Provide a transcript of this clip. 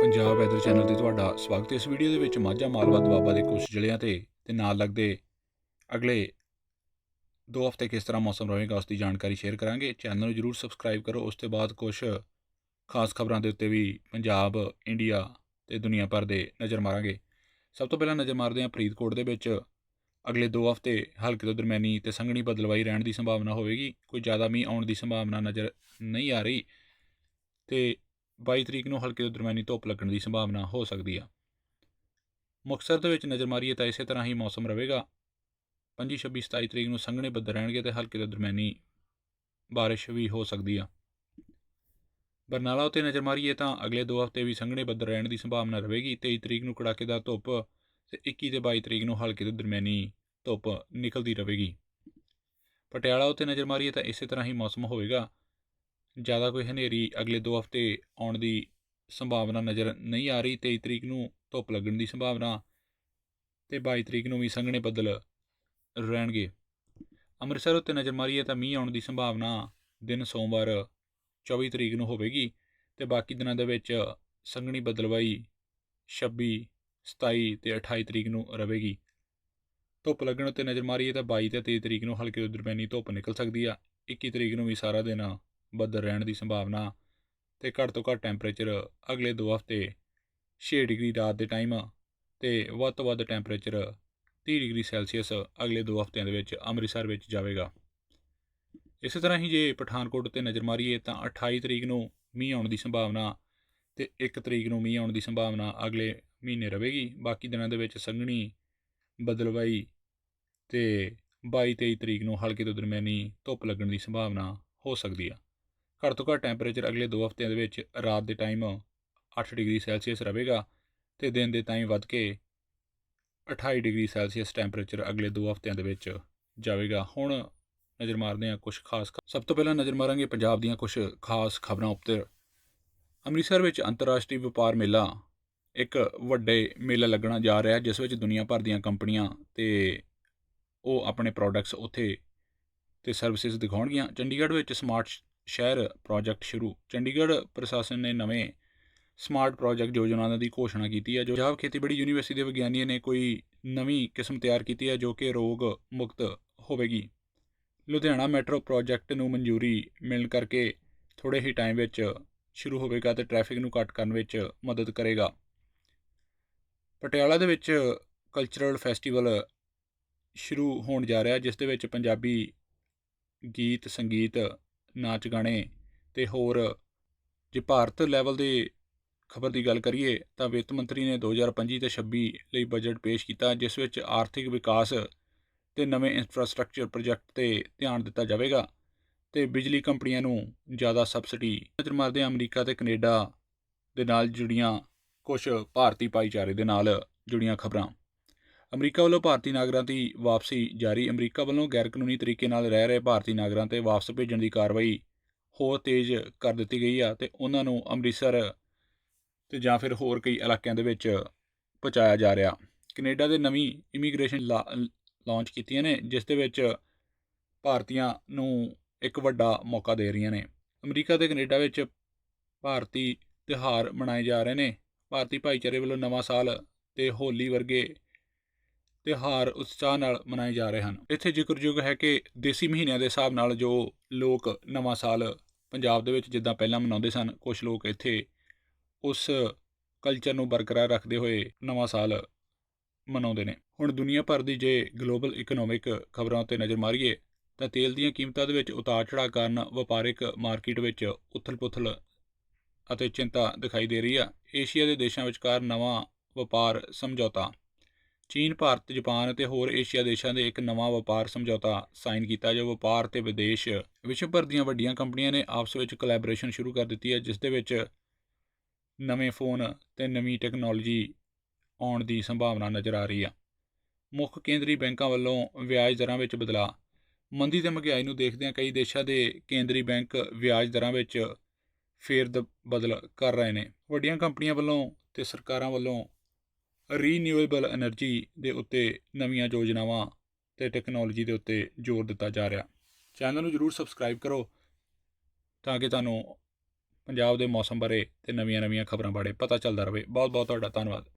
Punjab weather channel ਤੇ ਤੁਹਾਡਾ ਸਵਾਗਤ ਹੈ। ਇਸ ਵੀਡੀਓ ਦੇ ਵਿੱਚ ਮਾਝਾ ਮਾਲਵਾ ਦੁਆਬਾ ਦੇ ਕੁਝ ਜ਼ਿਲ੍ਹਿਆਂ ਤੇ ਤੇ ਨਾਲ ਲੱਗਦੇ ਅਗਲੇ 2 ਹਫ਼ਤੇ ਕਿਸ ਤਰ੍ਹਾਂ ਮੌਸਮ ਰਹੇਗਾ ਉਸ ਦੀ ਜਾਣਕਾਰੀ ਸ਼ੇਅਰ ਕਰਾਂਗੇ। ਚੈਨਲ ਨੂੰ ਜਰੂਰ ਸਬਸਕ੍ਰਾਈਬ ਕਰੋ। ਉਸ ਤੋਂ ਬਾਅਦ ਕੁਝ ਖਾਸ ਖਬਰਾਂ ਦੇ ਉੱਤੇ ਵੀ ਪੰਜਾਬ ਇੰਡੀਆ ਤੇ ਦੁਨੀਆ ਭਰ ਦੇ ਨਜ਼ਰ ਮਾਰਾਂਗੇ। ਸਭ ਤੋਂ ਪਹਿਲਾਂ ਨਜ਼ਰ ਮਾਰਦੇ ਹਾਂ ਫਰੀਦਕੋਟ ਦੇ ਵਿੱਚ। ਅਗਲੇ 2 ਹਫ਼ਤੇ ਹਲਕੇ ਤੋਂ ਦਰਮਿਆਨੀ ਤੇ ਸੰਘਣੀ ਬਦਲਵਾਈ ਰਹਿਣ ਦੀ ਸੰਭਾਵਨਾ ਹੋਵੇਗੀ। ਕੋਈ ਜ਼ਿਆਦਾ ਮੀਂਹ ਆਉਣ ਦੀ ਸੰਭਾਵਨਾ ਨਜ਼ਰ ਨਹੀਂ ਆ ਰਹੀ ਤੇ 22 ਤਰੀਕ ਨੂੰ ਹਲਕੇ ਤੋਂ ਦਰਮਿਆਨੀ ਧੁੱਪ ਲੱਗਣ ਦੀ ਸੰਭਾਵਨਾ ਹੋ ਸਕਦੀ ਆ। ਮੁਕਤਸਰ ਦੇ ਵਿੱਚ ਨਜ਼ਰ ਮਾਰੀਏ ਤਾਂ ਇਸੇ ਤਰ੍ਹਾਂ ਹੀ ਮੌਸਮ ਰਹੇਗਾ। 25 26 27 ਤਰੀਕ ਨੂੰ ਸੰਘਣੇ ਬੱਦਲ ਰਹਿਣਗੇ ਤੇ ਹਲਕੇ ਤੋਂ ਦਰਮਿਆਨੀ ਬਾਰਿਸ਼ ਵੀ ਹੋ ਸਕਦੀ ਆ। ਬਰਨਾਲਾ ਉੱਤੇ ਨਜ਼ਰ ਮਾਰੀਏ ਤਾਂ ਅਗਲੇ 2 ਹਫ਼ਤੇ ਵੀ ਸੰਘਣੇ ਬੱਦਲ ਰਹਿਣ ਦੀ ਸੰਭਾਵਨਾ ਰਹੇਗੀ। 23 ਤਰੀਕ ਨੂੰ ਕੜਾਕੇਦਾਰ ਧੁੱਪ ਤੇ 21 ਤੇ 22 ਤਰੀਕ ਨੂੰ ਹਲਕੇ ਤੋਂ ਦਰਮਿਆਨੀ ਧੁੱਪ ਨਿਕਲਦੀ ਰਹੇਗੀ। ਪਟਿਆਲਾ ਉੱਤੇ ਨਜ਼ਰ ਮਾਰੀਏ ਤਾਂ ਇਸੇ ਤਰ੍ਹਾਂ ਹੀ ਮੌਸਮ ਹੋਵੇਗਾ। ਜ਼ਿਆਦਾ ਕੋਈ ਹਨੇਰੀ ਅਗਲੇ 2 ਹਫ਼ਤੇ ਆਉਣ ਦੀ ਸੰਭਾਵਨਾ ਨਜ਼ਰ ਨਹੀਂ ਆ ਰਹੀ 23 ਤਰੀਕ ਨੂੰ ਧੁੱਪ ਲੱਗਣ ਦੀ ਸੰਭਾਵਨਾ ਤੇ 22 ਤਰੀਕ ਨੂੰ ਵੀ ਸੰਘਣੇ ਬੱਦਲ ਰਹਿਣਗੇ। ਅੰਮ੍ਰਿਤਸਰ ਉੱਤੇ ਨਜ਼ਰ ਮਾਰੀਏ ਤਾਂ ਮੀਂਹ ਆਉਣ ਦੀ ਸੰਭਾਵਨਾ ਦਿਨ ਸੋਮਵਾਰ 24 ਤਰੀਕ ਨੂੰ ਹੋਵੇਗੀ ਤੇ ਬਾਕੀ ਦਿਨਾਂ ਦੇ ਵਿੱਚ ਸੰਘਣੀ ਬਦਲਵਾਈ 26 27 ਤੇ 28 ਤਰੀਕ ਨੂੰ ਰਹੇਗੀ। ਧੁੱਪ ਲੱਗਣ ਉੱਤੇ ਨਜ਼ਰ ਮਾਰੀਏ ਤਾਂ 22 ਤੇ 23 ਤਰੀਕ ਨੂੰ ਹਲਕੇ ਤੋਂ ਦਰਮਿਆਨੀ ਧੁੱਪ ਨਿਕਲ ਸਕਦੀ ਆ। 21 ਤਰੀਕ ਨੂੰ ਵੀ ਸਾਰਾ ਦਿਨ ਬੱਦਲ ਰਹਿਣ ਦੀ ਸੰਭਾਵਨਾ ਤੇ ਘੱਟ ਤੋਂ ਘੱਟ ਟੈਂਪਰੇਚਰ ਅਗਲੇ 2 ਹਫ਼ਤੇ 6 ਡਿਗਰੀ ਰਾਤ ਦੇ ਟਾਈਮ ਤੇ ਵੱਧ ਤੋਂ ਵੱਧ ਟੈਂਪਰੇਚਰ 30 ਡਿਗਰੀ ਸੈਲਸੀਅਸ ਅਗਲੇ 2 ਹਫ਼ਤਿਆਂ ਦੇ ਵਿੱਚ ਅੰਮ੍ਰਿਤਸਰ ਵਿੱਚ ਜਾਵੇਗਾ। ਇਸੇ ਤਰ੍ਹਾਂ ਹੀ ਜੇ ਪਠਾਨਕੋਟ ਉੱਤੇ ਨਜ਼ਰ ਮਾਰੀਏ ਤਾਂ 28 ਤਰੀਕ ਨੂੰ ਮੀਂਹ ਆਉਣ ਦੀ ਸੰਭਾਵਨਾ ਤੇ 1 ਤਰੀਕ ਨੂੰ ਮੀਂਹ ਆਉਣ ਦੀ ਸੰਭਾਵਨਾ ਅਗਲੇ ਮਹੀਨੇ ਰਹੇਗੀ। ਬਾਕੀ ਦਿਨਾਂ ਦੇ ਵਿੱਚ ਸੰਘਣੀ ਬਦਲਵਾਈ ਤੇ 22 23 ਤਰੀਕ ਨੂੰ ਹਲਕੇ ਤੋਂ ਦਰਮਿਆਨੀ ਧੁੱਪ ਲੱਗਣ ਦੀ ਸੰਭਾਵਨਾ ਹੋ ਸਕਦੀ ਆ। ਘੱਟ ਤੋਂ ਘੱਟ ਟੈਂਪਰੇਚਰ ਅਗਲੇ 2 ਹਫ਼ਤਿਆਂ ਦੇ ਵਿੱਚ ਰਾਤ ਦੇ ਟਾਈਮ 8 ਡਿਗਰੀ ਸੈਲਸੀਅਸ ਰਹੇਗਾ ਤੇ ਦਿਨ ਦੇ ਟਾਈਮ ਵੱਧ ਕੇ 28 ਡਿਗਰੀ ਸੈਲਸੀਅਸ ਟੈਂਪਰੇਚਰ ਅਗਲੇ 2 ਹਫ਼ਤਿਆਂ ਦੇ ਵਿੱਚ ਜਾਵੇਗਾ। ਹੁਣ ਨਜ਼ਰ ਮਾਰਦੇ ਹਾਂ ਕੁਝ ਖਾਸ ਖ- ਸਭ ਤੋਂ ਪਹਿਲਾਂ ਨਜ਼ਰ ਮਾਰਾਂਗੇ ਪੰਜਾਬ ਦੀਆਂ ਕੁਝ ਖਾਸ ਖਬਰਾਂ ਉੱਤੇ। ਅੰਮ੍ਰਿਤਸਰ ਵਿੱਚ ਅੰਤਰਰਾਸ਼ਟਰੀ ਵਪਾਰ ਮੇਲਾ ਇੱਕ ਵੱਡੇ ਮੇਲਾ ਲੱਗਣਾ ਜਾ ਰਿਹਾ, ਜਿਸ ਵਿੱਚ ਦੁਨੀਆ ਭਰ ਦੀਆਂ ਕੰਪਨੀਆਂ ਤੇ ਉਹ ਆਪਣੇ ਪ੍ਰੋਡਕਟਸ ਉੱਥੇ ਤੇ ਸਰਵਿਸਿਜ਼ ਦਿਖਾਉਣਗੀਆਂ। ਚੰਡੀਗੜ੍ਹ ਵਿੱਚ ਸਮਾਰਟ ਸ਼ਹਿਰ ਪ੍ਰੋਜੈਕਟ ਸ਼ੁਰੂ। ਚੰਡੀਗੜ੍ਹ ਪ੍ਰਸ਼ਾਸਨ ਨੇ ਨਵੇਂ ਸਮਾਰਟ ਪ੍ਰੋਜੈਕਟ ਯੋਜਨਾ ਦੀ ਘੋਸ਼ਣਾ ਕੀਤੀ ਹੈ, ਜੋ ਪੰਜਾਬ ਖੇਤੀਬਾੜੀ ਯੂਨੀਵਰਸਿਟੀ ਦੇ ਵਿਗਿਆਨੀਆਂ ਨੇ ਕੋਈ ਨਵੀਂ ਕਿਸਮ ਤਿਆਰ ਕੀਤੀ ਹੈ, ਜੋ ਕਿ ਰੋਗ ਮੁਕਤ ਹੋਵੇਗੀ। ਲੁਧਿਆਣਾ ਮੈਟਰੋ ਪ੍ਰੋਜੈਕਟ ਨੂੰ ਮਨਜ਼ੂਰੀ ਮਿਲਣ ਕਰਕੇ ਥੋੜੇ ਹੀ ਟਾਈਮ ਵਿੱਚ ਸ਼ੁਰੂ ਹੋਵੇਗਾ ਤੇ ਟ੍ਰੈਫਿਕ ਨੂੰ ਘੱਟ ਕਰਨ ਵਿੱਚ ਮਦਦ ਕਰੇਗਾ। ਪਟਿਆਲਾ ਦੇ ਵਿੱਚ ਕਲਚਰਲ ਫੈਸਟੀਵਲ ਸ਼ੁਰੂ ਹੋਣ ਜਾ ਰਿਹਾ, ਜਿਸ ਦੇ ਵਿੱਚ ਪੰਜਾਬੀ ਗੀਤ, ਸੰਗੀਤ ਨਾਚ ਗਾਣੇ ਤੇ ਹੋਰ ਜੇ ਭਾਰਤ ਲੈਵਲ ਦੇ ਖਬਰ ਦੀ ਗੱਲ ਕਰੀਏ ਤਾਂ ਵਿੱਤ ਮੰਤਰੀ ਨੇ 2025 ਤੇ 26 ਲਈ ਬਜਟ ਪੇਸ਼ ਕੀਤਾ, ਜਿਸ ਵਿੱਚ ਆਰਥਿਕ ਵਿਕਾਸ ਤੇ ਨਵੇਂ ਇਨਫਰਾਸਟ੍ਰਕਚਰ ਪ੍ਰੋਜੈਕਟ ਤੇ ਧਿਆਨ ਦਿੱਤਾ ਜਾਵੇਗਾ ਤੇ ਬਿਜਲੀ ਕੰਪਨੀਆਂ ਨੂੰ ਜ਼ਿਆਦਾ ਸਬਸਿਡੀ ਨਜ਼ਰ ਮਾਰਦੇ ਹਾਂ ਅਮਰੀਕਾ ਤੇ ਕੈਨੇਡਾ ਦੇ ਨਾਲ ਜੁੜੀਆਂ ਕੁਝ ਭਾਰਤੀ ਭਾਈਚਾਰੇ ਦੇ ਨਾਲ ਜੁੜੀਆਂ ਖਬਰਾਂ। ਅਮਰੀਕਾ ਵੱਲੋਂ ਭਾਰਤੀ ਨਾਗਰਿਕਾਂ ਦੀ ਵਾਪਸੀ ਜਾਰੀ। ਅਮਰੀਕਾ ਵੱਲੋਂ ਗੈਰਕਾਨੂੰਨੀ ਤਰੀਕੇ ਨਾਲ ਰਹਿ ਰਹੇ ਭਾਰਤੀ ਨਾਗਰਿਕਾਂ ਤੇ ਵਾਪਸ ਭੇਜਣ ਦੀ ਕਾਰਵਾਈ ਹੋਰ ਤੇਜ਼ ਕਰ ਦਿੱਤੀ ਗਈ ਆ ਤੇ ਉਹਨਾਂ ਨੂੰ ਅੰਮ੍ਰਿਤਸਰ ਤੇ ਜਾਂ ਫਿਰ ਹੋਰ ਕਈ ਇਲਾਕਿਆਂ ਦੇ ਵਿੱਚ ਪਹੁੰਚਾਇਆ ਜਾ ਰਿਹਾ। ਕੈਨੇਡਾ ਦੇ ਨਵੀਂ ਇਮੀਗ੍ਰੇਸ਼ਨ ਲਾਂਚ ਕੀਤੀਆਂ ਨੇ, ਜਿਸ ਦੇ ਵਿੱਚ ਭਾਰਤੀਆਂ ਨੂੰ ਇੱਕ ਵੱਡਾ ਮੌਕਾ ਦੇ ਰਹੀਆਂ ਨੇ। ਅਮਰੀਕਾ ਤੇ ਕੈਨੇਡਾ ਵਿੱਚ ਭਾਰਤੀ ਤਿਉਹਾਰ ਮਨਾਏ ਜਾ ਰਹੇ ਨੇ। ਭਾਰਤੀ ਭਾਈਚਾਰੇ ਵੱਲੋਂ ਨਵਾਂ ਸਾਲ ਤੇ ਹੋਲੀ ਵਰਗੇ ਤਿਉਹਾਰ ਉਤਸ਼ਾਹ ਨਾਲ ਮਨਾਏ ਜਾ ਰਹੇ ਹਨ। ਇੱਥੇ ਜ਼ਿਕਰਯੋਗ ਹੈ ਕਿ ਦੇਸੀ ਮਹੀਨਿਆਂ ਦੇ ਹਿਸਾਬ ਨਾਲ ਜੋ ਲੋਕ ਨਵਾਂ ਸਾਲ ਪੰਜਾਬ ਦੇ ਵਿੱਚ ਜਿੱਦਾਂ ਪਹਿਲਾਂ ਮਨਾਉਂਦੇ ਸਨ ਕੁਝ ਲੋਕ ਇੱਥੇ ਉਸ ਕਲਚਰ ਨੂੰ ਬਰਕਰਾਰ ਰੱਖਦੇ ਹੋਏ ਨਵਾਂ ਸਾਲ ਮਨਾਉਂਦੇ ਨੇ। ਹੁਣ ਦੁਨੀਆ ਭਰ ਦੀ ਜੇ ਗਲੋਬਲ ਇਕਨੋਮਿਕ ਖਬਰਾਂ ਉੱਤੇ ਨਜ਼ਰ ਮਾਰੀਏ, ਤਾਂ ਤੇਲ ਦੀਆਂ ਕੀਮਤਾਂ ਦੇ ਵਿੱਚ ਉਤਾਰ ਚੜਾਅ ਕਾਰਨ ਵਪਾਰਿਕ ਮਾਰਕੀਟ ਵਿੱਚ ਉਥਲ-ਪੁਥਲ ਅਤੇ ਚਿੰਤਾ ਦਿਖਾਈ ਦੇ ਰਹੀ ਆ। ਏਸ਼ੀਆ ਦੇ ਦੇਸ਼ਾਂ ਵਿਚਕਾਰ ਨਵਾਂ ਵਪਾਰ ਸਮਝੌਤਾ ਚੀਨ, ਭਾਰਤ, ਜਾਪਾਨ ਅਤੇ ਹੋਰ ਏਸ਼ੀਆ ਦੇਸ਼ਾਂ ਦੇ ਇੱਕ ਨਵਾਂ ਵਪਾਰ ਸਮਝੌਤਾ ਸਾਈਨ ਕੀਤਾ ਜੋ ਵਪਾਰ ਤੇ ਵਿਦੇਸ਼ ਵਿਸ਼ਵ ਭਰ ਦੀਆਂ ਵੱਡੀਆਂ ਕੰਪਨੀਆਂ ਨੇ ਆਪਸ ਵਿੱਚ ਕੋਲੈਬੋਰੇਸ਼ਨ ਸ਼ੁਰੂ ਕਰ ਦਿੱਤੀ ਹੈ, ਜਿਸ ਦੇ ਵਿੱਚ ਨਵੇਂ ਫੋਨ ਤੇ ਨਵੀਂ ਟੈਕਨੋਲੋਜੀ ਆਉਣ ਦੀ ਸੰਭਾਵਨਾ ਨਜ਼ਰ ਆ ਰਹੀ ਆ। ਮੁੱਖ ਕੇਂਦਰੀ ਬੈਂਕਾਂ ਵੱਲੋਂ ਵਿਆਜ ਦਰਾਂ ਵਿੱਚ ਬਦਲਾਅ। ਮੰਦੀ ਤੇ ਮਹਿੰਗਾਈ ਨੂੰ ਦੇਖਦਿਆਂ ਕਈ ਦੇਸ਼ਾਂ ਦੇ ਕੇਂਦਰੀ ਬੈਂਕ ਵਿਆਜ ਦਰਾਂ ਵਿੱਚ ਫੇਰ ਬਦਲ ਕਰ ਰਹੇ ਨੇ। ਵੱਡੀਆਂ ਕੰਪਨੀਆਂ ਵੱਲੋਂ ਤੇ ਸਰਕਾਰਾਂ ਵੱਲੋਂ ਰੀਨਿਊਏਬਲ એનર્ਜੀ ਦੇ ਉੱਤੇ ਨਵੀਆਂ ਯੋਜਨਾਵਾਂ ਤੇ ਟੈਕਨੋਲੋਜੀ ਦੇ ਉੱਤੇ ਜ਼ੋਰ ਦਿੱਤਾ ਜਾ ਰਿਹਾ। ਚੈਨਲ ਨੂੰ ਜਰੂਰ ਸਬਸਕ੍ਰਾਈਬ ਕਰੋ ਤਾਂ ਕਿ ਤੁਹਾਨੂੰ ਪੰਜਾਬ ਦੇ ਮੌਸਮ ਬਾਰੇ ਤੇ ਨਵੀਆਂ-ਨਵੀਆਂ ਖਬਰਾਂ ਬਾਰੇ ਪਤਾ ਚੱਲਦਾ ਰਹੇ। ਬਹੁਤ ਬਹੁਤ ਤੁਹਾਡਾ ਧੰਨਵਾਦ।